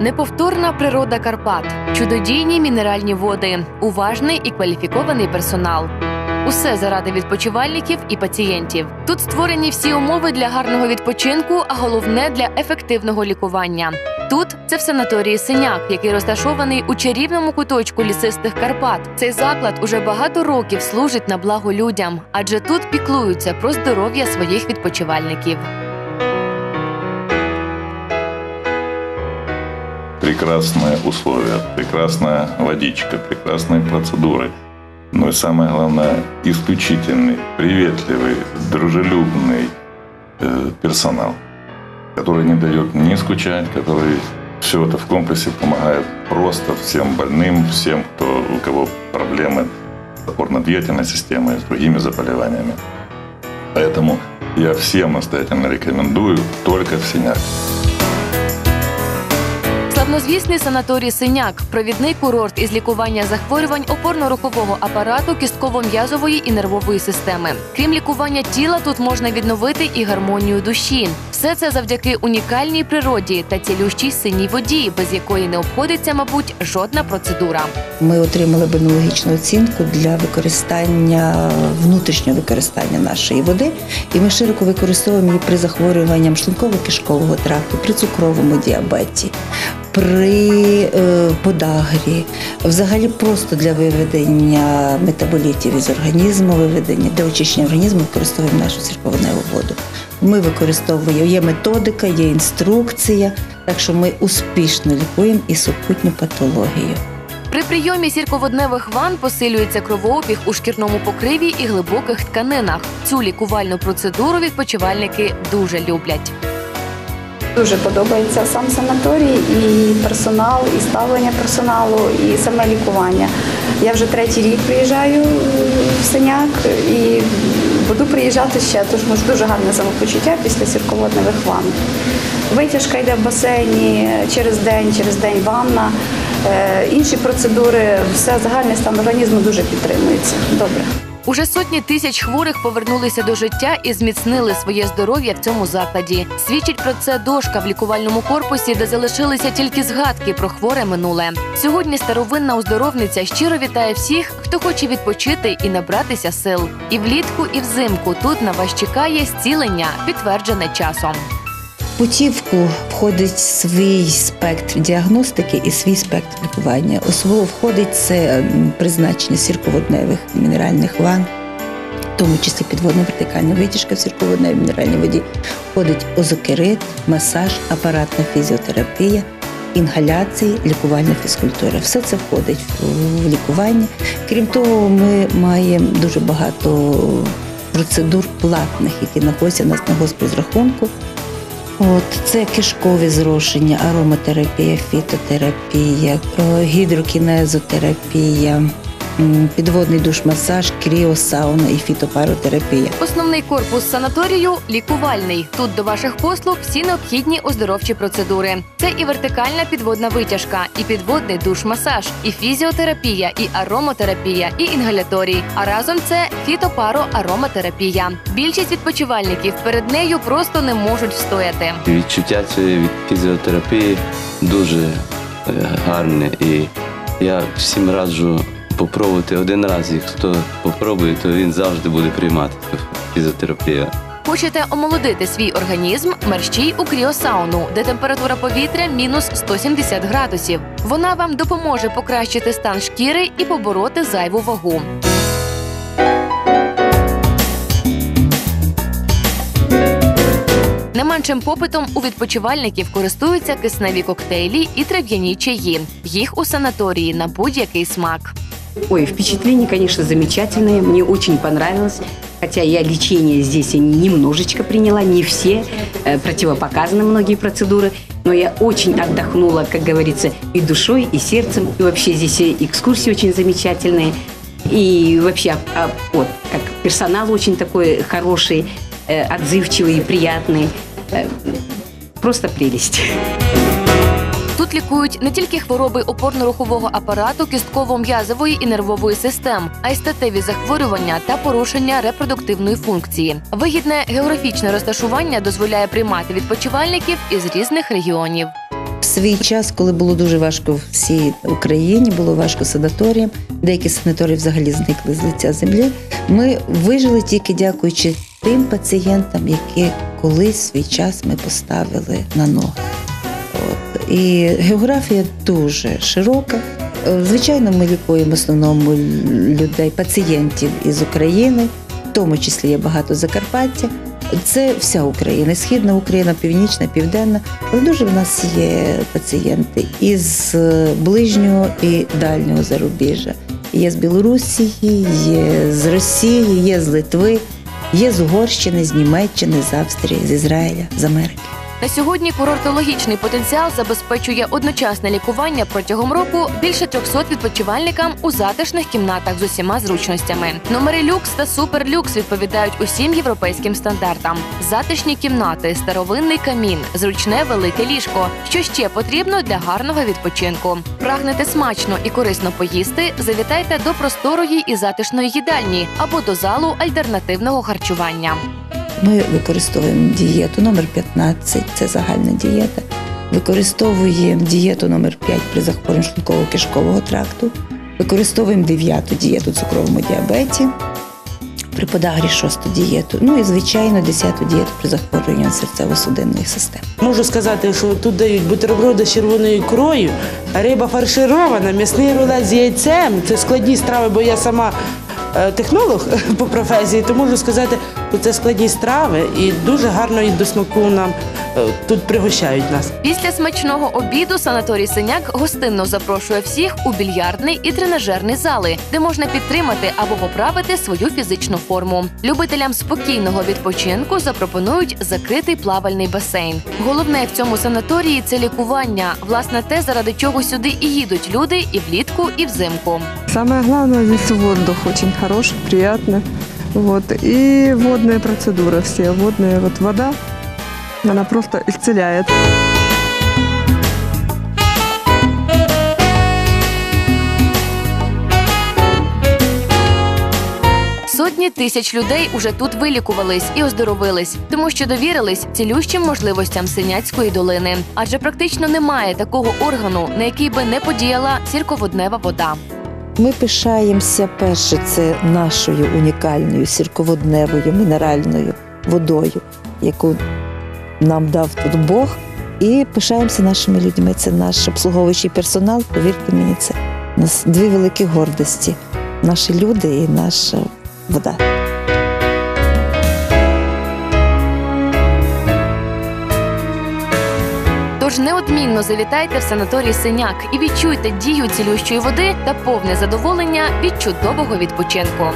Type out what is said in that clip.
Неповторна природа Карпат, чудодійні мінеральні води, уважний і кваліфікований персонал. Усе заради відпочивальників і пацієнтів. Тут створені всі умови для гарного відпочинку, а головне для ефективного лікування. Тут це в санаторії Синяк, який розташований у чарівному куточку лісистих Карпат. Цей заклад уже багато років служить на благо людям, адже тут піклуються про здоров'я своїх відпочивальників. Прекрасные условия, прекрасная водичка, прекрасные процедуры. Но и самое главное, исключительный, приветливый, дружелюбный э, персонал, который не дает ни скучать, который все это в комплексе помогает просто всем больным, всем, кто, у кого проблемы с опорно-двигательной системой, с другими заболеваниями. Поэтому я всем настоятельно рекомендую только в Синяк. Славнозвісний санаторій Синяк провідний курорт із лікування захворювань опорно-рухового апарату, кістково-м'язової і нервової системи. Крім лікування тіла, тут можна відновити і гармонію душі. Все це завдяки унікальній природі та цілющій синій воді, без якої не обходиться, мабуть, жодна процедура. Ми отримали бенологічну оцінку для використання внутрішнього використання нашої води, і ми широко використовуємо її при захворюванням шлунково-кишкового тракту, при цукровому діабеті, при е, подагрі, взагалі просто для виведення метаболітів із організму, виведення для очищення організму використовуємо нашу сірководневу воду. Ми використовуємо є методика, є інструкція, так що ми успішно лікуємо і супутню патологію. При прийомі сірководневих ван посилюється кровообіг у шкірному покриві і глибоких тканинах. Цю лікувальну процедуру відпочивальники дуже люблять. Дуже подобається сам санаторій, і персонал, і ставлення персоналу, і саме лікування. Я вже третій рік приїжджаю в Синяк і буду приїжджати ще, тому що дуже гарне самопочуття після сірководневих ванн. Витяжка йде в басейні через день, через день ванна. Е, Інші процедури, все загальний стан організму дуже підтримується. Добре. Уже сотні тисяч хворих повернулися до життя і зміцнили своє здоров'я в цьому закладі. Свідчить про це дошка в лікувальному корпусі, де залишилися тільки згадки про хворе минуле. Сьогодні старовинна оздоровниця щиро вітає всіх, хто хоче відпочити і набратися сил. І влітку, і взимку тут на вас чекає зцілення, підтверджене часом. Путівку входить свій спектр діагностики і свій спектр лікування. Особливо входить це призначення сірководневих мінеральних ванн, в тому числі підводна вертикальна витяжка в сірководневій мінеральній воді. Входить озокерит, масаж, апаратна фізіотерапія, інгаляції, лікувальна фізкультура. Все це входить в лікування. Крім того, ми маємо дуже багато процедур платних, які знаходяться у нас на госпозрахунку. От це кишкові зрошення, ароматерапія, фітотерапія, е, гідрокінезотерапія, підводний душ-масаж, кріосауна і фітопаротерапія. Основний корпус санаторію лікувальний. Тут до ваших послуг всі необхідні оздоровчі процедури. Це і вертикальна підводна витяжка, і підводний душ-масаж, і фізіотерапія, і ароматерапія, і інгаляторій. А разом це фітопаро-ароматерапія. Більшість відпочивальників перед нею просто не можуть встояти. Відчуття цієї від фізіотерапії дуже е, гарне. І я всім раджу попробувати один раз. І хто попробує, то він завжди буде приймати фізіотерапію. Хочете омолодити свій організм? Мерщій у кріосауну, де температура повітря мінус 170 градусів. Вона вам допоможе покращити стан шкіри і побороти зайву вагу. Не меншим попитом у відпочивальників користуються кисневі коктейлі і трав'яні чаї. Їх у санаторії на будь-який смак. Ой, впечатления, конечно, замечательные. Мне очень понравилось. Хотя я лечение здесь немножечко приняла, не все. Э, Противопоказаны многие процедуры. Но я очень отдохнула, как говорится, и душой, и сердцем. И вообще здесь экскурсии очень замечательные. И вообще, а, вот, как персонал очень такой хороший, э, отзывчивый приятный. Э, Просто прелесть. Тут лікують не тільки хвороби опорно-рухового апарату, кістково-м'язової і нервової систем, а й статеві захворювання та порушення репродуктивної функції. Вигідне географічне розташування дозволяє приймати відпочивальників із різних регіонів. В свій час, коли було дуже важко всій Україні, було важко санаторіям, деякі санаторії взагалі зникли з лиця землі. Ми вижили тільки дякуючи тим пацієнтам, які колись свій час ми поставили на ноги. І географія дуже широка. Е, Звичайно, ми лікуємо в основному людей, пацієнтів із України, в тому числі є багато Закарпаття. Це вся Україна, східна Україна, північна, південна. Але дуже в нас є пацієнти із е, ближнього і дальнього зарубіжжя. Є з Білорусі, є з Росії, є з Литви, є з Угорщини, з Німеччини, з Австрії, з Ізраїля, з Америки. На сьогодні курортологічний потенціал забезпечує одночасне лікування протягом року більше 300 відпочивальникам у затишних кімнатах з усіма зручностями. Номери люкс та суперлюкс відповідають усім європейським стандартам. Затишні кімнати, старовинний камін, зручне велике ліжко. Що ще потрібно для гарного відпочинку? Прагнете смачно і корисно поїсти? Завітайте до просторої і затишної їдальні або до залу альтернативного харчування. Ми використовуємо дієту номер 15 це загальна дієта. Використовуємо дієту номер 5 при захворюванні шлунково-кишкового тракту. Використовуємо дев'яту дієту цукровому діабеті, при подагрі шосту дієту. Ну і звичайно, десяту дієту при захворюванні серцево-судинної системи. Можу сказати, що тут дають бутерброди з червоною ікрою, риба фарширована, м'ясний рулет з яйцем. Це складні страви, бо я сама е, технолог по професії, то можу сказати, що це складні страви і дуже гарно і до смаку нам е, тут пригощають нас. Після смачного обіду санаторій Синяк гостинно запрошує всіх у більярдний і тренажерний зали, де можна підтримати або поправити свою фізичну форму. Любителям спокійного відпочинку запропонують закритий плавальний басейн. Головне в цьому санаторії це лікування, власне, те, заради чого сюди і їдуть люди і влітку, і взимку. Самое главное здесь воздух очень хороший, приятный. Вот. И водные процедуры все. Водная вот вода, она просто исцеляет. Сотні тисяч людей уже тут вилікувались і оздоровились, тому що довірились цілющим можливостям синяцької долини. Адже практично немає такого органу, на який би не подіяла сірководнева вода. Ми пишаємося перше, це нашою унікальною сірководневою мінеральною водою, яку нам дав тут Бог. І пишаємося нашими людьми. Це наш обслуговуючий персонал. Повірте мені, це у нас дві великі гордості: наші люди і наша вода. Тож неодмінно завітайте в санаторій Синяк і відчуйте дію цілющої води та повне задоволення від чудового відпочинку.